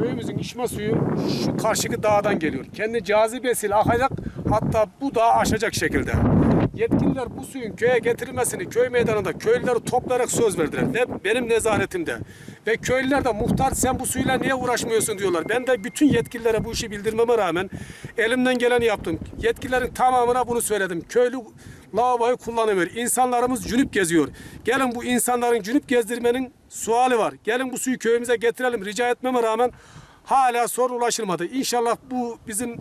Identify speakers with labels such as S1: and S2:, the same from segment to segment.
S1: köyümüzün içme suyu şu karşıki dağdan geliyor. Kendi cazibesiyle akacak hatta bu dağı aşacak şekilde. Yetkililer bu suyun köye getirilmesini köy meydanında köylüleri toplayarak söz verdiler ve benim nezaretimde. Ve köylüler de muhtar sen bu suyla niye uğraşmıyorsun diyorlar. Ben de bütün yetkililere bu işi bildirmeme rağmen elimden geleni yaptım. Yetkililerin tamamına bunu söyledim. Köylü lavaboyu kullanamıyor. İnsanlarımız cünüp geziyor. Gelin bu insanların cünüp gezdirmenin suali var. Gelin bu suyu köyümüze getirelim rica etmeme rağmen hala sorun ulaşılmadı. İnşallah bu bizim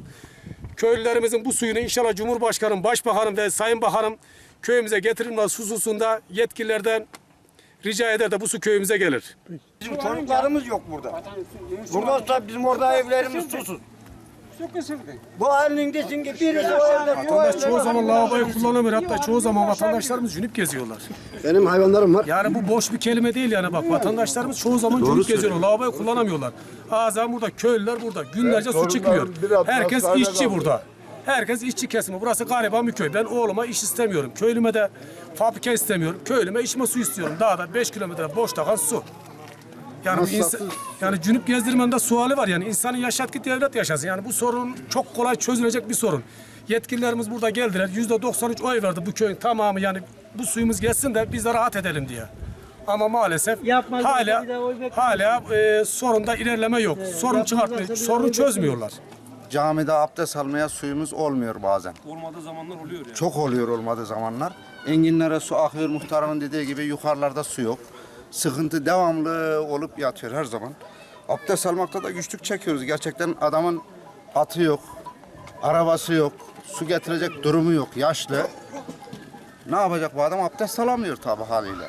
S1: köylülerimizin bu suyunu inşallah Cumhurbaşkanım, Başbakanım ve Sayın Bakanım köyümüze getirilmesi hususunda yetkililerden rica eder de bu su köyümüze gelir.
S2: Bizim çocuklarımız yok burada. Burada bizim orada evlerimiz susuz. Bu halinin desin ki birisi orada
S1: Vatandaş çoğu zaman lavaboyu kullanamıyor. Hatta çoğu zaman vatandaşlarımız cünüp geziyorlar.
S3: Benim hayvanlarım var.
S1: Yani bu boş bir kelime değil yani bak vatandaşlarımız çoğu zaman cünüp geziyorlar. Lavaboyu kullanamıyorlar. Azam burada, köylüler burada. Günlerce su çıkmıyor. Herkes işçi burada. Herkes işçi kesimi. Burası gariban bir köy. Ben oğluma iş istemiyorum. Köylüme de fabrika istemiyorum. Köylüme içme su istiyorum. Dağda 5 kilometre boş takan su. Yani, insan, yani cünüp gezdirmenin de suali var yani insanın yaşat ki devlet yaşasın. Yani bu sorun çok kolay çözülecek bir sorun. Yetkililerimiz burada geldiler. Yüzde 93 oy verdi bu köyün tamamı yani bu suyumuz gelsin de biz de rahat edelim diye. Ama maalesef
S4: Yapmazlar,
S1: hala hala e, sorunda ilerleme yok. sorun çıkartmıyor. Sorunu çözmüyorlar.
S5: Camide abdest almaya suyumuz olmuyor bazen.
S6: Olmadığı zamanlar oluyor yani.
S5: Çok oluyor olmadığı zamanlar. Enginlere su akıyor muhtarımın dediği gibi yukarılarda su yok. Sıkıntı devamlı olup yatıyor her zaman. Abdest almakta da güçlük çekiyoruz. Gerçekten adamın atı yok, arabası yok, su getirecek durumu yok, yaşlı. Ne yapacak bu adam? Abdest alamıyor tabii haliyle.